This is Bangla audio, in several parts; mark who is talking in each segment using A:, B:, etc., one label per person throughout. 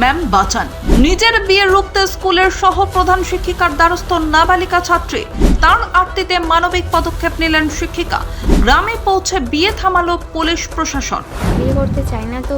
A: ম্যাম বাঁচান। নিজের বিয়ে রুখতে স্কুলের সহ প্রধান শিক্ষিকার দ্বারস্থ নাবালিকা ছাত্রী। তার আত্মীতে মানবিক পদক্ষেপ নিলেন শিক্ষিকা। গ্রামে পৌঁছে বিয়ে থামালো পুলিশ প্রশাসন।
B: বিয়ে করতে চাই না, তো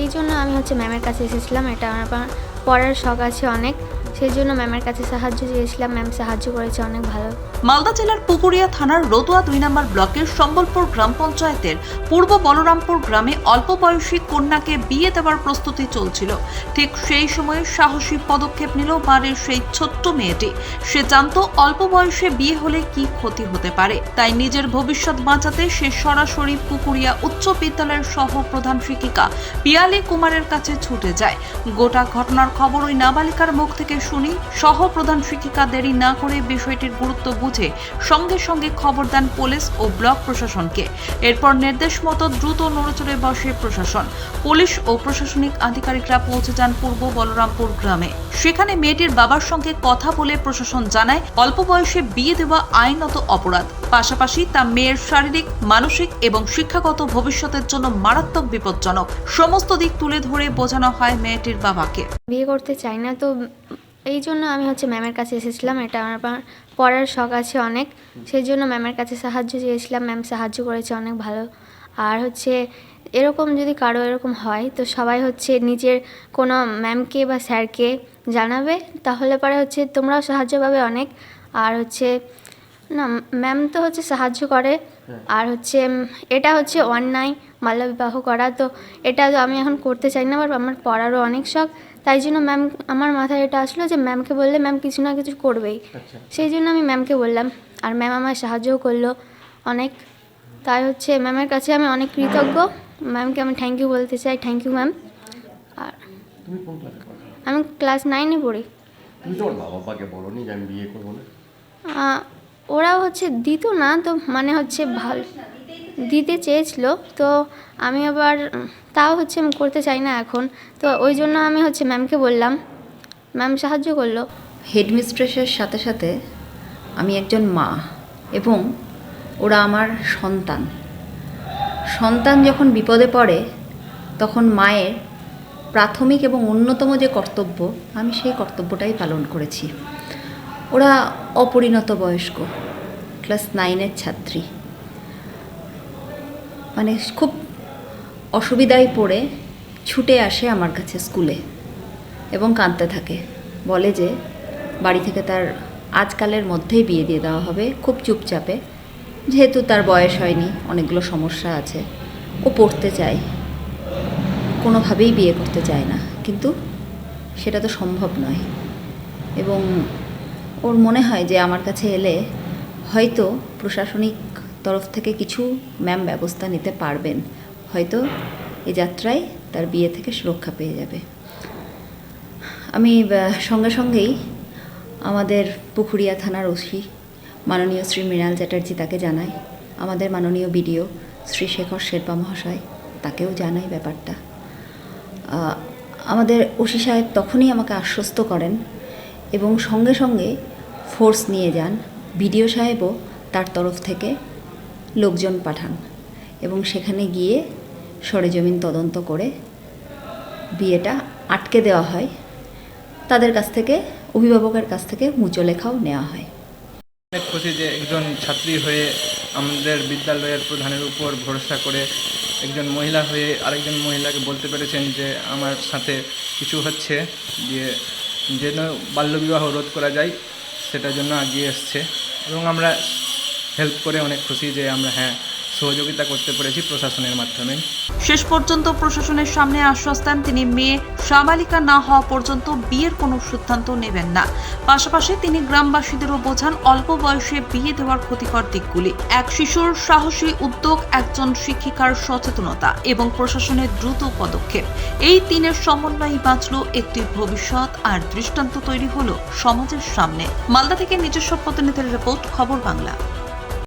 B: এই জন্য আমি হচ্ছে ম্যামের কাছে এসেছিলাম। এটা আমার পড়ার শখ আছে অনেক। সেই জন্য ম্যামের কাছে সাহায্য চেয়েছিলাম। ম্যাম সাহায্য করেছে, অনেক ভালো।
A: মালদা জেলার পুকুরিয়া থানার রতুয়া দুই নম্বর ব্লকের সম্বলপুর গ্রাম পঞ্চায়েতের পূর্ব বলরামপুর গ্রামে অল্প বয়সী কন্যাকে বিয়ে দেওয়ার প্রস্তুতি চলছিল। ঠিক সেই সময়ে সাহসী পদক্ষেপ নিল বাড়ির সেই ছোট্ট মেয়েটি। সে জানত অল্প বয়সে বিয়ে হলে কি ক্ষতি হতে পারে। তাই নিজের ভবিষ্যৎ বাঁচাতে সে সরাসরি পুকুরিয়া উচ্চ বিদ্যালয়ের সহ প্রধান শিক্ষিকা পিয়ালি কুমারের কাছে ছুটে যায়। গোটা ঘটনার খবর ওই নাবালিকার মুখ থেকে শুনি সহ প্রধান শিক্ষিকা দেরি না করে বিষয়টির গুরুত্ব বুঝে সঙ্গে সঙ্গে খবর দেন পুলিশ ও ব্লক প্রশাসনকে। এরপর নির্দেশ মতো দ্রুত নড়েচড়ে বসে প্রশাসন। পুলিশ ও প্রশাসনিক আধিকারিকরা পৌঁছে যান পূর্ব বলরামপুর গ্রামে। সেখানে মেয়েটির বাবার সঙ্গে কথা বলে প্রশাসন জানায়, অল্প বয়সে বিয়ে দেওয়া আইনত অপরাধ। পাশাপাশি তা মেয়ের শারীরিক, মানসিক এবং শিক্ষাগত ভবিষ্যতের জন্য মারাত্মক বিপজ্জনক। সমস্ত দিক তুলে ধরে বোঝানো হয় মেয়েটির বাবাকে।
B: বিয়ে করতে চাই না তো এই জন্য আমি হচ্ছে ম্যামের কাছে এসেছিলাম। এটা আমার পড়ার শখ আছে অনেক। সেই জন্য ম্যামের কাছে সাহায্য চেয়েছিলাম। ম্যাম সাহায্য করেছে অনেক ভালো। আর হচ্ছে এরকম যদি কারও এরকম হয়, তো সবাই হচ্ছে নিজের কোনো ম্যামকে বা স্যারকে জানাবে। তাহলে পরে হচ্ছে তোমরাও সাহায্য পাবে অনেক। আর হচ্ছে ম্যাম তো হচ্ছে সাহায্য করে। আর হচ্ছে এটা হচ্ছে অন্যায় বাল্যবিবাহ করা। তো এটা তো আমি এখন করতে চাই না আবার আমার পড়ারও অনেক শখ। তাই জন্য ম্যাম আমার মাথায় এটা আসলো যে ম্যামকে বললে ম্যাম কিছু না কিছু করবেই। সেই জন্য আমি ম্যামকে বললাম আর ম্যাম আমার সাহায্যও করল অনেক। তাই হচ্ছে ম্যামের কাছে আমি অনেক কৃতজ্ঞ। ম্যামকে আমি থ্যাংক ইউ বলতে চাই থ্যাংক ইউ ম্যাম আর আমি ক্লাস নাইনে পড়ি।
C: তুমি তোমার মা যে আমি বিয়ে করব না?
B: ওরাও হচ্ছে দিত না, তো মানে হচ্ছে ভালো, দিতে চেয়েছিল, তো আমি আবার, তাও হচ্ছে করতে চাই না এখন, তো ওই জন্য আমি হচ্ছে ম্যামকে বললাম ম্যাম সাহায্য করল।
D: হেডমিস্ট্রেসের সাথে সাথে আমি একজন মা এবং ওরা আমার সন্তান। সন্তান যখন বিপদে পড়ে, তখন মায়ের প্রাথমিক এবং অন্যতম যে কর্তব্য, আমি সেই কর্তব্যটাই পালন করেছি। ওরা অপরিণত বয়স্ক, ক্লাস নাইনের ছাত্রী। মানে খুব অসুবিধায় পড়ে, ছুটে আসে আমার কাছে স্কুলে এবং কাঁদতে থাকে। বলে যে, বাড়ি থেকে তার আজকালের মধ্যেই বিয়ে দিয়ে দেওয়া হবে, খুব চুপচাপে। যেহেতু তার বয়স হয়নি, অনেকগুলো সমস্যা আছে, ও পড়তে চায়। কোনোভাবেই বিয়ে করতে চায় না। কিন্তু সেটা তো সম্ভব নয়। এবং ওর মনে হয় যে আমার কাছে এলে হয়তো প্রশাসনিক তরফ থেকে কিছু ম্যাম ব্যবস্থা নিতে পারবেন। হয়তো এ যাত্রায় তার বিয়ে থেকে সুরক্ষা পেয়ে যাবে। আমি সঙ্গে সঙ্গেই আমাদের পুকুরিয়া থানার ওসি মাননীয় শ্রী মৃণাল চ্যাটার্জি তাকে জানাই। আমাদের মাননীয় বিডিও শ্রী শেখর শেরপা মহাশয় তাকেও জানাই ব্যাপারটা। আমাদের ওসি সাহেব তখনই আমাকে আশ্বস্ত করেন এবং সঙ্গে সঙ্গে ফোর্স নিয়ে যান বিডিও সাহেবও তার তরফ থেকে লোকজন পাঠান এবং সেখানে গিয়ে সরেজমিন তদন্ত করে বিয়েটা আটকে দেওয়া হয়। তাদের কাছ থেকে, অভিভাবকের কাছ থেকে মুচলেখাও নেওয়া হয়।
E: অনেক খুশি যে একজন ছাত্রী হয়ে আমাদের বিদ্যালয়ের প্রধানের উপর ভরসা করে একজন মহিলা হয়ে আরেকজন মহিলাকে বলতে পেরেছেন যে আমার সাথে কিছু হচ্ছে, দিয়ে যেন বাল্যবিবাহ রোধ করা যায়। সেটার জন্য এগিয়ে এসছে এবং আমরা হেল্প করে অনেক খুশি যে আমরা হ্যাঁ সহযোগিতা করতে পেরেছি প্রশাসনের মাধ্যমে।
A: শেষ পর্যন্ত প্রশাসনের সামনে আশ্বাস দেন তিনি মেয়ে সাবালিকা না হওয়া পর্যন্ত বিয়ের কোনো সিদ্ধান্ত নেবেন না। পাশাপাশি তিনি গ্রামবাসীদেরও বোঝান, অল্প বয়সে বিয়ে দেওয়ার ক্ষতিকর দিকগুলি। এক শিশুর সাহসী উদ্যোগ, একজন শিক্ষিকার সচেতনতা এবং প্রশাসনের দ্রুত পদক্ষেপ। এই তিনের সমন্বয়ে বাঁচল একটি ভবিষ্যৎ আর দৃষ্টান্ত তৈরি হল সমাজের সামনে। মালদা থেকে নিজস্ব প্রতিনিধির রিপোর্ট, খবর বাংলা।